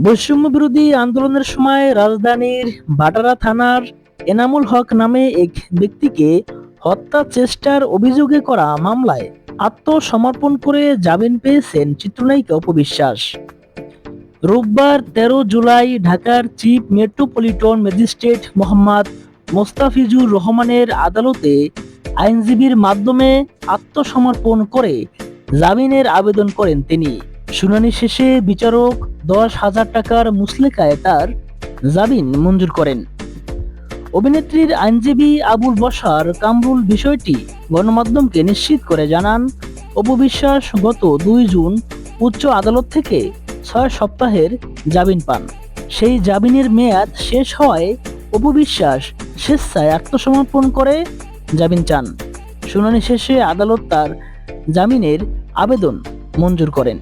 বৈষম্য বিরোধী আন্দোলনের সময় রাজধানীর বাটারা থানার এনামুল হক নামে এক ব্যক্তিকে হত্যা চেষ্টার অভিযোগে করা মামলায় আত্মসমর্পণ করে জামিন পেয়েছেন চিত্রনায়িকা অপবিশ্বাস রোববার তেরো জুলাই ঢাকার chief metropolitan magistrate Mohammad Mostafizur রহমানের আদালতে আইনজীবীর মাধ্যমে আত্মসমর্পণ করে জামিনের আবেদন করেন তিনি। শুনানি শেষে বিচারক দশ হাজার টাকার মুসলেকায় তার জামিন মঞ্জুর করেন। অভিনেত্রীর আইনজীবী আবুল বসার কামরুল বিষয়টি গণমাধ্যমকে নিশ্চিত করে জানান অপবিশ্বাস গত দুই জুন উচ্চ আদালত থেকে ছয় সপ্তাহের জামিন পান। সেই জামিনের মেয়াদ শেষ হওয়ায় অপবিশ্বাস স্বেচ্ছায় আত্মসমর্পণ করে জামিন চান। শুনানি শেষে আদালত তার জামিনের আবেদন মঞ্জুর করেন।